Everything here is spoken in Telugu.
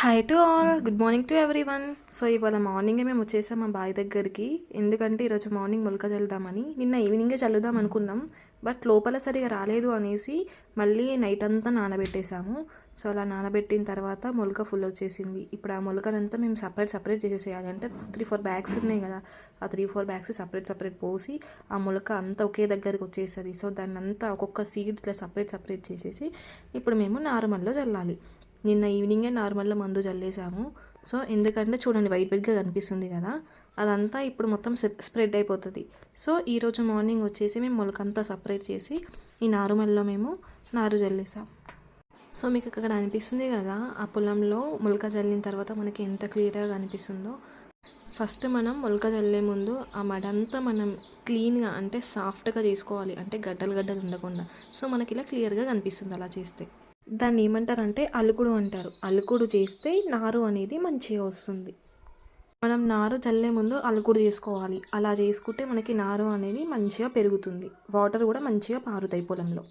Hi to all good morning to everyone so ఇవాళ మార్నింగే మేము వచ్చేసాం మా బాయ్ దగ్గరికి. ఎందుకంటే ఈరోజు మార్నింగ్ మొలక చల్లుదామని. నిన్న ఈవినింగే చల్లుదాం అనుకున్నాం. బట్ లోపల సరిగా రాలేదు అనేసి మళ్ళీ నైట్ అంతా నానబెట్టేసాము సో అలా నానబెట్టిన తర్వాత మొలక ఫుల్ వచ్చేసింది. ఇప్పుడు ఆ మొలకనంతా మేము సపరేట్ సపరేట్ చేసేసేయాలి. అంటే త్రీ ఫోర్ బ్యాగ్స్ ఉన్నాయి కదా. ఆ three four bags separate separate పోసి ఆ మొలక అంతా ఒకే దగ్గరికి వచ్చేస్తుంది. సో దాన్ని అంతా ఒక్కొక్క సీడ్ ఇట్లా సపరేట్ సపరేట్ చేసేసి ఇప్పుడు మేము నార్మల్లో చల్లాలి. నిన్న ఈవినింగే నార్మల్గా మందు చల్లేసాము సో ఎందుకంటే చూడండి వైట్ వైట్గా కనిపిస్తుంది కదా అదంతా ఇప్పుడు మొత్తం స్ప్రెడ్ అయిపోతుంది. సో ఈరోజు మార్నింగ్ వచ్చేసి మేము మొలకంతా సపరేట్ చేసి ఈ నారుమల్లో మేము నారు చల్లేసాం సో మీకు ఇక్కడ అనిపిస్తుంది కదా ఆ పొలంలో మొలక చల్లిన తర్వాత మనకి ఎంత క్లియర్గా కనిపిస్తుందో. ఫస్ట్ మనం మొలక చల్లే ముందు ఆ మడంతా మనం క్లీన్గా అంటే సాఫ్ట్గా చేసుకోవాలి. అంటే గడ్డలు గడ్డలు ఉండకుండా. సో మనకి ఇలా క్లియర్గా కనిపిస్తుంది అలా చేస్తే. దాన్ని ఏమంటారంటే అలుకుడు అంటారు. అలుకుడు చేస్తే నారు అనేది మంచిగా వస్తుంది. మనం నారు చల్లే ముందు అలుకుడు చేసుకోవాలి. అలా చేసుకుంటే మనకి నారు అనేది మంచిగా పెరుగుతుంది. వాటర్ కూడా మంచిగా పారుతాయి పొలంలో.